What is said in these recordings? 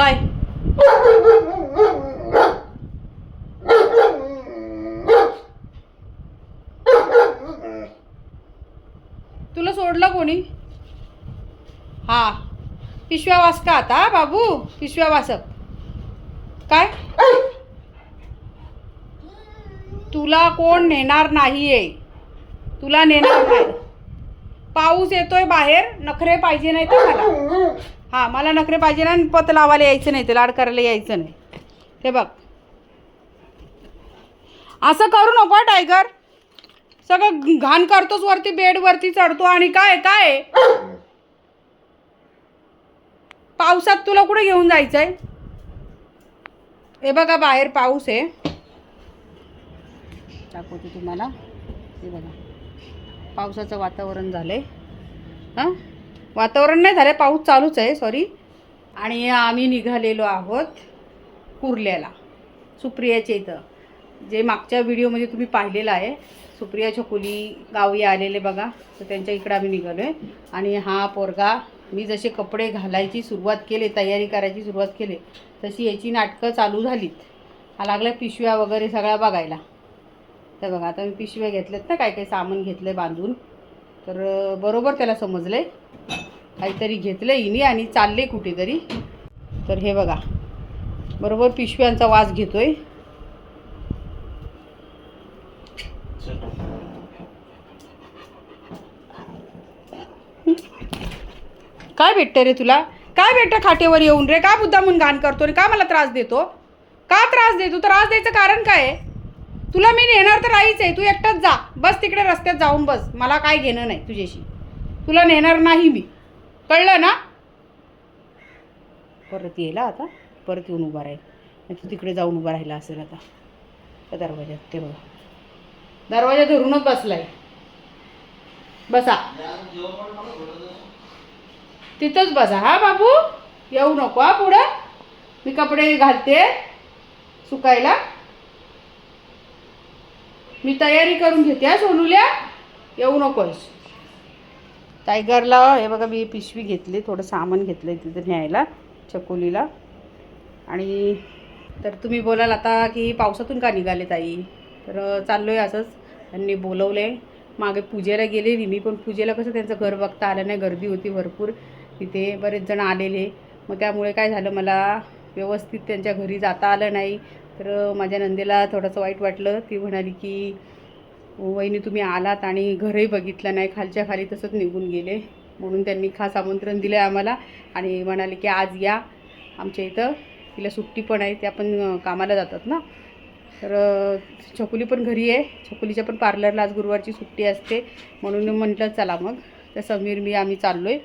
काय? तुला सोडलं कोणी? हा. पिशव्या वास का आता बाबू? पिशव्या वासप. काय? तुला कोण नेणार नाहीये. तुला नेणार नाही. पाऊस येतोय बाहेर नखरे पाहिजे नाही तर मला. हा मला नखरे पाहिजे ना आणि पत लावायला यायचं नाही ते लाड करायला यायचं नाही. हे बघ. असं करू नको टायगर. सगळं घाण करतोच वरती बेडवरती चढतो आणि काय काय? पावसात तुला कुठे घेऊन जायचं आहे हे बघा बाहेर पाऊस आहे. दाखवते तुम्हाला. हे बघा. पावसाचं वातावरण झालंय. हां? वातावरण नाही झालं पाऊस चालूच आहे सॉरी आणि आम्ही निघालेलो आहोत कुर्ल्याला सुप्रियाच्या इथं. जे मागच्या व्हिडिओमध्ये तुम्ही पाहिलेलं आहे सुप्रिया छकुली गावी आलेले बघा तर त्यांच्या इकडं आम्ही निघालो आहे आणि हा पोरगा मी जसे कपडे घालायची सुरुवात केली तयारी करायची सुरुवात केली तशी याची नाटकं चालू झालीत. हा लागल्या पिशव्या वगैरे सगळ्या बघायला. तर बघा आता मी पिशव्या घेतल्यात ना काय काय सामान घेतलं आहे बांधून. तर बरोबर त्याला समजलं. आहे काहीतरी घेतलं हिने आणि चालले कुठेतरी. तर हे बघा बरोबर पिशव्यांचा वास घेतोय. काय भेटतं रे तुला? काय भेटतं खाटेवर येऊन रे? का मुद्दा म्हणून घाण करतो रे? का मला त्रास देतो? का त्रास देतो? त्रास द्यायचं कारण काय आहे? तुला मी नेणार तर आईच आहे. तू एकटाच जा. बस तिकडे रस्त्यात जाऊन बस. मला काय घेणं नाही तुझ्याशी. तुला नेणार नाही मी. कळलं ना? परत येईल आता. परत येऊन उभा राहील. तू तिकडे जाऊन उभा राहिला असेल आता. त्या दरवाज्यात ते बघा. दरवाजा धरूनच बसलाय. बसा. तिथंच बसा. हा बाबू? येऊ नको हा पुढं. मी कपडे घालते. सुकायला. मी तयारी करून घेते हा सोनूल्या. येऊ नकोस टायगरला हे बघा मी पिशवी घेतली थोडं सामान घेतलं आहे तिथं न्यायला चकोलीला आणि तर तुम्ही बोलाल आता की पावसातून का निघाले ताई? तर चाललो आहे असंच. त्यांनी बोलवलं. आहे मागे पूजेला गेलेली मी पण पूजेला. कसं त्यांचं घर बघता आलं नाही गर्दी होती भरपूर. तिथे बरेच जण आलेले. मग त्यामुळे काय झालं मला व्यवस्थित त्यांच्या घरी जाता आलं नाही. तर माझ्या नंदेला थोडंसं वाईट वाटलं. ती म्हणाली की वहिनी तुम्ही आलात आणि घरही बघितलं नाही. खालच्या खाली तसंच निघून गेले. म्हणून त्यांनी खास आमंत्रण दिलं आहे आम्हाला आणि म्हणाले की आज या. आमच्या इथं तिला सुट्टी पण आहे. त्या पण कामाला जातात ना. तर छकुली पण घरी आहे. छकुलीच्या पण पार्लरला आज गुरुवारची सुट्टी असते. म्हणून म्हटलं चला मग. तर समीर मी आम्ही चाललो आहे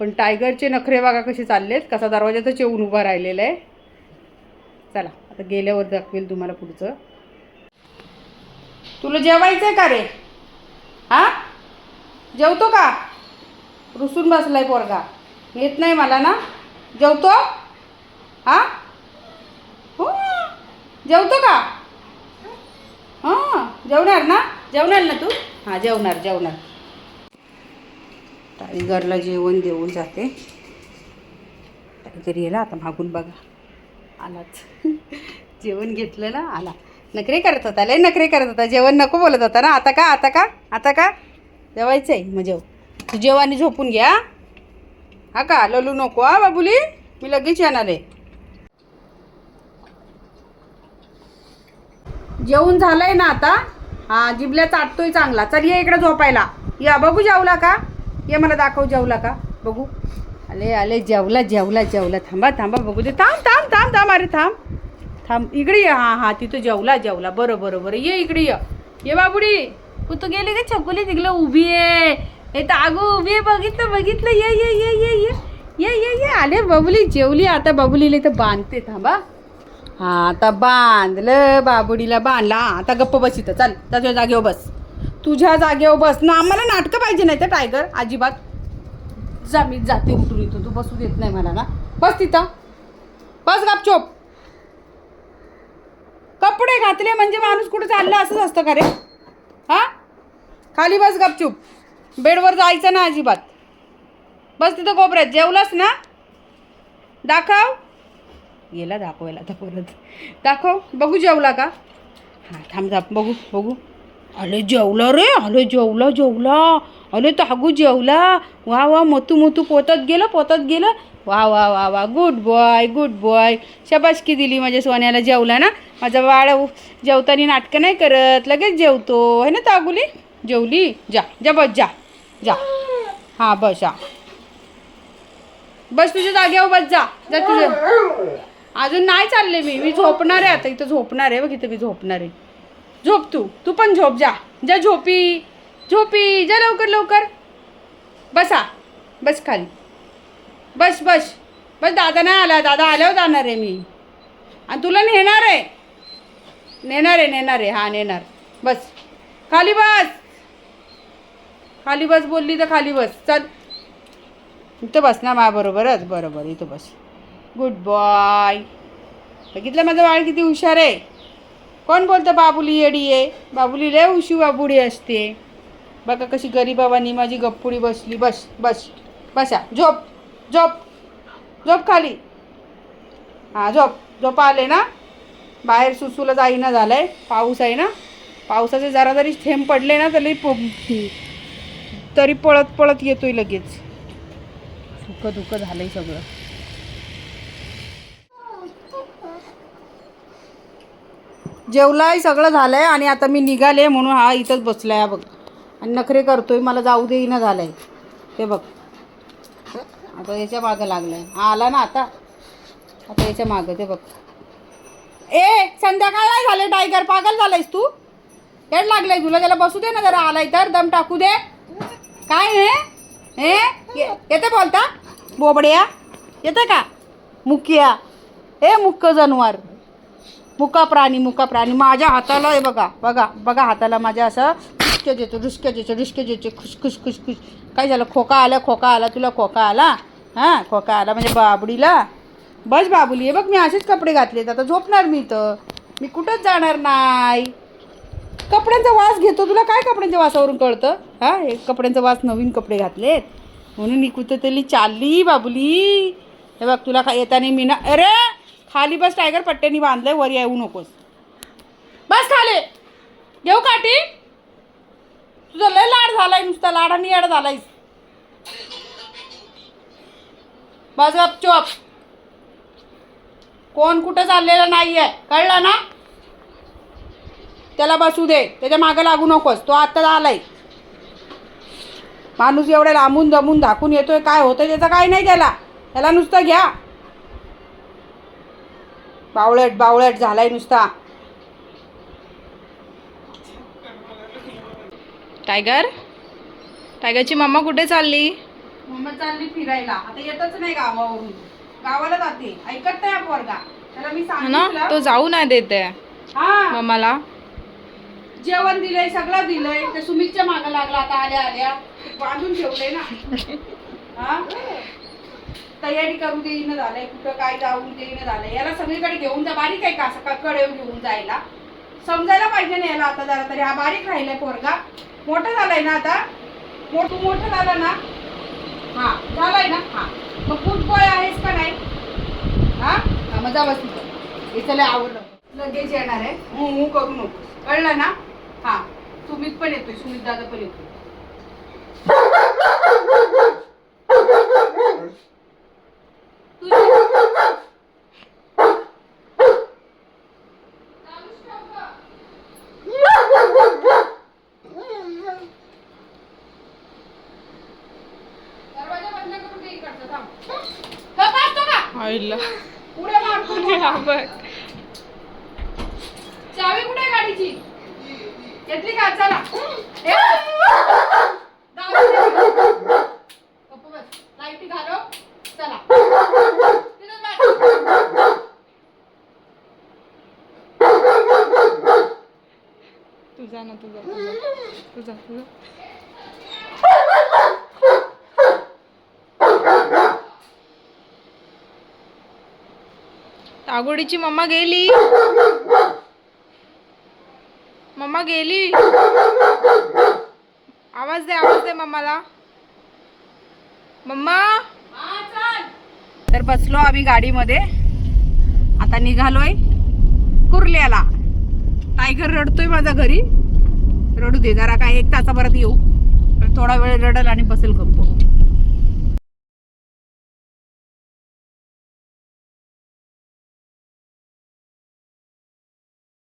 पण टायगरचे नखरे बघा कसे चाललेत. कसा दरवाजातच येऊन उभा राहिलेला आहे. चला. आता गेल्यावर दाखवेल तुम्हाला पुढचं. तुला जेवायचं आहे का रे? हा? जेवतो का? रुसून बसलाय पोरगा. येत नाही मला ना? जेवतो? हा? हो? जेवतो का? हां? जेवणार ना? जेवणार ना तू? हां जेवणार जेवणार. टायगरला जेवण देऊन जाते. टायगर येला आता मागून बघा. आलाच जेवण घेतलं ना आला. नखरे करत होता लय नखरे करत होता. जेवण नको बोलत होता ना. आता का आता का आता का? जेवायचं आहे मग जेव. तू जेव आणि झोपून घ्या हा का ललू नको हा बाबुली. मी लगेच येणार आहे. जेवण झालंय ना आता? हा जिबल्या चाटतोय चांगला. चल ये इकडे झोपायला. या बघू जेवला का? ये मला दाखव जेवला का? बघू. आले आले जेवला जेवला जेवला. थांबा थांबा बघू दे. थांब थांब थांब थांब अरे थांब. थांब इकडे ये. हां हां तिथं जेवला जेवला. बरं बरं बरं. ये इकडे ये. ये बाबुडी. तू तू गेली का छकुली तिकडे उभी आहे हे तर अगो उभी आहे बघितलं बघितलं. ये ये ये ये ये. ये ये ये. आले बाबुली जेवली. आता बाबुलीला इथं बांधते. थांबा. हां आता बांधलं बाबुडीला बांधला. आता गप्प बस इथं. चल तुझ्या जागेवर बस. तुझ्या जागेवर बस. ना आम्हाला नाटकं पाहिजे नाही तर टायगर अजिबात. जा मी जाते उठून इथं तू बसू देत नाही मला ना. बस तिथं. बस गपचोप. कपडे घातले म्हणजे माणूस कुठे चालला असंच असतं का रे? हा? खाली बस गपचूप. बेडवर जायचं ना अजिबात. बस तिथं कोपऱ्यात. जेवलास ना? दाखव. गेला दाखवायला आता परत. दाखव. बघू जेवला का? हां थांब जा बघू बघू. अरे जेवला रे अरे जेवला जेवला. अरे तागू जेवला. वा वा मोतू मोतू पोतात गेलं पोतात गेलं. वा वा वा वा. गुड बॉय गुड बॉय शबाशकी दिली माझ्या सोन्याला जेवला ना. माझा बाळ उ- जेवताना नाटकं नाही करत लगेच जेवतो. आहे ना तागुली? जेवली? जा जा बस जा जा. हां बस हा. बस तुझ्या जागेवर बस जा. जा तुझ्या. अजून नाही चालले मी. मी झोपणार आहे आता. इथं झोपणार आहे. बघ इथं मी झोपणार आहे. झोप तू तू पण झोप जा. जा झोपी झोपी जा लवकर लवकर. बसा बस खाली. बस बस बस दादा नाही आला दादा आल्यावर जाणार आहे मी. आणि तुला नेणार आहे. नेणार आहे नेणार आहे. हां नेणार. बस. खाली बस. खाली बस बोलली तर खाली बस. चल. इथं बस ना माझ्याबरोबरच. बरोबर इथं बस. गुड बॉय बघितलं माझं बाळ किती हुशार आहे. कोण बोलतं बाबुली येडी आहे? बाबुली लय उशी बाबुडी असते. बघा कशी गरीबाबांनी माझी गप्पुडी बसली. बस बस बसा. झोप झोप झोप खाली. हां झोप झोप आले ना? बाहेर सुसूला जाईना झालं आहे पाऊस आहे ना? पावसाचे जरा जरी थेंब पडले ना तरी प तरी पळत पळत येतोय लगेच. दुःख दुःख झालंय सगळं. जेवलाय सगळं झालंय आणि आता मी निघाले म्हणून हा इथंच बसलाय हा बघ. आणि नखरे करतोय मला जाऊ देईना झालंय. ते बघ. आता याच्या मागं लागलाय. हा आला ना आता. आता याच्या मागं ते बघ. ए संध्याकाळ नाही झाले टायगर. पागल झालायस तू? हेड लागलाय तुला. त्याला बसू दे ना जरा आलाय तर. दम टाकू दे. काय हे? हे? येते बोलता? बोबड्या? येते का? मुकिया ए मुक्क जनवार. मुका प्राणी मुका प्राणी. माझ्या हाताला आहे बघा बघा बघा हाताला माझ्या असं डुसक्या देतो डुसक्या देतो डुसक्या देतो. खुश खुश खुश खुश. काय झालं? खोका आला खोका आला तुला खोका आला? हां खोका आला म्हणजे बाबडीला? बस बाबुली हे बघ मी असेच कपडे घातलेत. आता झोपणार मी तर मी कुठंच जाणार नाही. कपड्यांचा वास घेतो. तुला काय कपड्यांच्या वासावरून कळतं? हां हे कपड्यांचा वास नवीन कपडे घातलेत. म्हणून मी कुठं तरी चालली बाबुली. हे बघ तुला काय येताना मी ना अरे! खाली बस टायगर पट्ट्यानी बांधलंय वर येऊ नकोस. बस खाली. घेऊ काठी. तुझा लय लाड झालाय नुसता लाडानी याड झालायस. बस गप चोप. कोण कुठं चाललेलं नाहीये कळलं ना? त्याला बसू दे त्याच्या मागं लागू नकोस तो आता आलाय. माणूस एवढ्या लांबून जमून धाकून येतोय काय होतंय त्याचं काय नाही त्याला. त्याला नुसतं घ्या. बावळट बावळट झालाय नुसता. टायगर? टायगरची मम्मा कुठे चालली? मम्मा चालली फिरायला. आता येतच नाही गावावरून. गावाला जाते. ऐकत नाही हा पोरगा. त्याला मी ना? तो जाऊ नाही देते हा. मम्माला जेवण दिलंय सगळं दिलंय. ते सुमितच्या मागं लागला आता आल्या आल्या. बांधून ठेवलंय ना. हा? तयारी करू देईन झालंय कुठं काय जाऊ देईन झालंय. याला सगळीकडे घेऊन जा बारीक आहे का असं का कडे घेऊन जायला? समजायला पाहिजे ना याला आता जरा तरी. हा बारीक राहिलाय पोरगा. मोठा झालाय ना आता? मोठ मोठं झालं ना? हा झालाय ना? हा. मग फूड बॉय आहेस का नाही? हा? मग जा बस तिथं हे चला आवडलं लगेच येणार आहे. हू हू करू नको. कळलं ना? हा. सुमित पण येतोय सुमित दादा पण येतोय तुझी- दरवाजा बंद करून दे इकडचं, थांब. गप्प असतो का? आईला. चावी कुठे गाडीची? घेतली का? चला. लाईटी घालो चला. तुझा ना तुझा तुझा तुझा तुझा तागोडीची मम्मा गेली. मम्मा गेली. आवाज दे आवाज दे मम्माला. मम्मा. तर बसलो आम्ही गाडीमध्ये. आता निघालोय कुर्ल्याला. टायगर रडतोय माझा घरी. रडू दे जरा काय एक तासाभरात येऊ. थोडा वेळ रडल आणि बसेल गप्प.